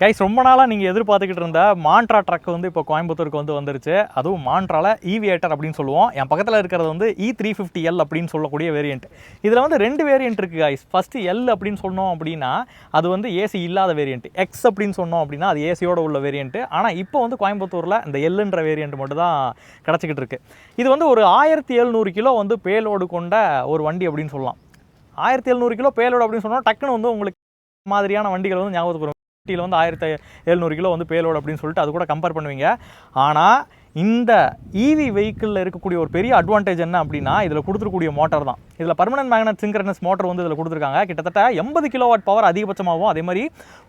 Guys ரொம்ப நாளாக நீங்கள் எதிர்பார்த்துக்கிட்டு இருந்த மான்ட்ரா ட்ரக் வந்து இப்போ கோயம்புத்தூருக்கு வந்து வந்துருச்சு. அதுவும் மாண்ட்ரால ஈவியேட்டர் அப்படின்னு சொல்லுவோம். என் பக்கத்தில் இருக்கிறது வந்து இ த்ரீ ஃபிஃப்டி எல் அப்படின்னு சொல்லக்கூடிய வேரியண்ட் இதில் வந்து ரெண்டு வேரியண்ட் இருக்குது கைஸ் ஃபஸ்ட்டு எல் அப்படின்னு சொன்னோம் அப்படின்னா அது வந்து ஏசி இல்லாத வேரியண்ட் எக்ஸ் அப்படின்னு சொன்னோம் அப்படின்னா அது ஏசியோட உள்ள வேரியண்ட் ஆனால் இப்போ வந்து கோயம்புத்தூரில் இந்த எல்லுன்ற வேரியண்ட் மட்டும் தான் கிடச்சிக்கிட்டு இருக்குது இது வந்து ஒரு ஆயிரத்தி எழுநூறு கிலோ வந்து பேலோடு கொண்ட ஒரு வண்டி அப்படின்னு சொல்லலாம். ஆயிரத்தி எழுநூறு கிலோ பேலோடு அப்படின்னு சொன்னால் டக்குன்னு வந்து உங்களுக்கு மாதிரியான வண்டிகள் வந்து ஞாபகத்துக்கு வரும் வந்து ஆயிரத்தி எழுநூறு கிலோ வந்து பேலோடு அப்படின்னு சொல்லிட்டு அது கூட கம்பேர் பண்ணுவீங்க. ஆனால் இந்த இவி வெஹிக்கிளில் இருக்கக்கூடிய ஒரு பெரிய அட்வான்டேஜ் என்ன அப்படின்னா இதில் கொடுத்துருக்கூடிய மோட்டார் தான். இதில் பர்மனன்ட் மேக்னட் சிங்கரனஸ் மோட்டர் வந்து இதில் கொடுத்துருக்காங்க. கிட்டத்தட்ட எண்பது கிலோவாட் பவர் அதிகபட்சமாகவும் அதே மாதிரி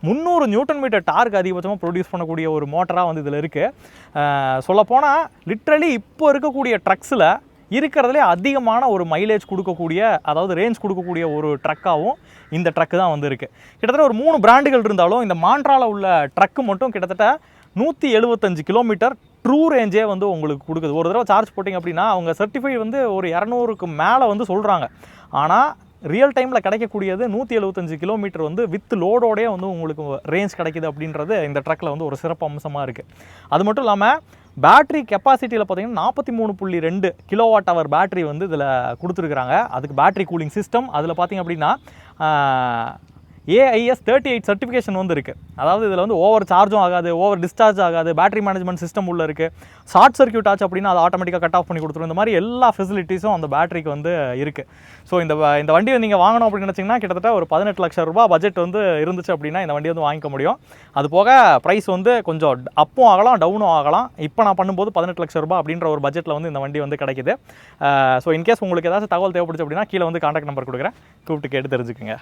முந்நூறு நியூட்டன் மீட்டர் டார்க் அதிகபட்சமாக ப்ரொடியூஸ் பண்ணக்கூடிய ஒரு மோட்டராக வந்து இதில் இருக்குது சொல்லப்போனால் லிட்ரலி இப்போ இருக்கக்கூடிய ட்ரக்ஸில் இருக்கிறதுலே அதிகமான ஒரு மைலேஜ் கொடுக்கக்கூடிய அதாவது ரேஞ்ச் கொடுக்கக்கூடிய ஒரு ட்ரக்காகவும் இந்த ட்ரக்கு தான் வந்துருக்கு. கிட்டத்தட்ட ஒரு மூணு பிராண்டுகள் இருந்தாலும் இந்த மாண்ட்ரால உள்ள ட்ரக்கு மட்டும் கிட்டத்தட்ட நூற்றி எழுபத்தஞ்சு கிலோமீட்டர் ட்ரூ ரேஞ்சே வந்து உங்களுக்கு கொடுக்குது. ஒரு தடவை சார்ஜ் போட்டிங்க அப்படின்னா அவங்க சர்டிஃபை வந்து ஒரு இரநூறுக்கு மேலே வந்து சொல்கிறாங்க ஆனால் ரியல் டைமில் கிடைக்கக்கூடியது நூற்றி எழுபத்தஞ்சு கிலோமீட்டர் வந்து வித் லோடோடே வந்து உங்களுக்கு ரேஞ்ச் கிடைக்கிது அப்படின்றது இந்த ட்ரக்கில் வந்து ஒரு சிறப்பு அம்சமாக இருக்குது அது மட்டும் இல்லாமல் பேட்டரி கெப்பாசிட்டியில் பார்த்தீங்கன்னா நாற்பத்தி மூணு புள்ளி ரெண்டு கிலோவாட் ஹவர் பேட்டரி வந்து இதில் கொடுத்துருக்குறாங்க. அதுக்கு பேட்டரி கூலிங் சிஸ்டம் அதில் பார்த்தீங்க அப்படின்னா ஏஐஎஸ் தேர்ட்டி எயிட் சர்டிஃபிகேஷன் வந்து இருக்குது அதாவது இதில் வந்து ஓவர் சார்ஜும் ஆகாது ஓவர் டிஸ்சார்ஜ் ஆகாது பேட்டரி மேனேஜ்மெண்ட் சிஸ்டம் உள்ள இருக்குது ஷார்ட் சர்க்யூட் ஆச்சு அப்படின்னா அது ஆட்டோமேட்டிக்காக கட் ஆஃப் பண்ணி கொடுத்துரும். இந்த மாதிரி எல்லா ஃபெசிலிட்டிஸும் அந்த பேட்டரிக்கு வந்து இருக்குது ஸோ இந்த இந்த வண்டியை நீங்கள் வாங்கணும் அப்படின்னு நினச்சிங்கன்னா கிட்டத்தட்ட ஒரு பதினெட்டு லட்சம் ரூபாய் பட்ஜெட் வந்து இருந்துச்சு அப்படின்னா இந்த வண்டியை வந்து வாங்கிக்க முடியும். அது போக ப்ரைஸ் வந்து கொஞ்சம் அப்பும் ஆகலாம் டவுனும் ஆகலாம். இப்போ நான் பண்ணும்போது பதினெட்டு லட்சம் ரூபா அப்படின்ற ஒரு பட்ஜெட்டில் வந்து இந்த வண்டி வந்து கிடைக்குது. ஸோ இன்கேஸ் உங்களுக்கு ஏதாச்சும் தகவல் தேவைப்படுச்சு அப்படின்னா கீழே வந்து காண்டாக்ட் நம்பர் கொடுக்குறேன். கூப்பிட்டு கேட்டு தெரிஞ்சுக்கோங்க.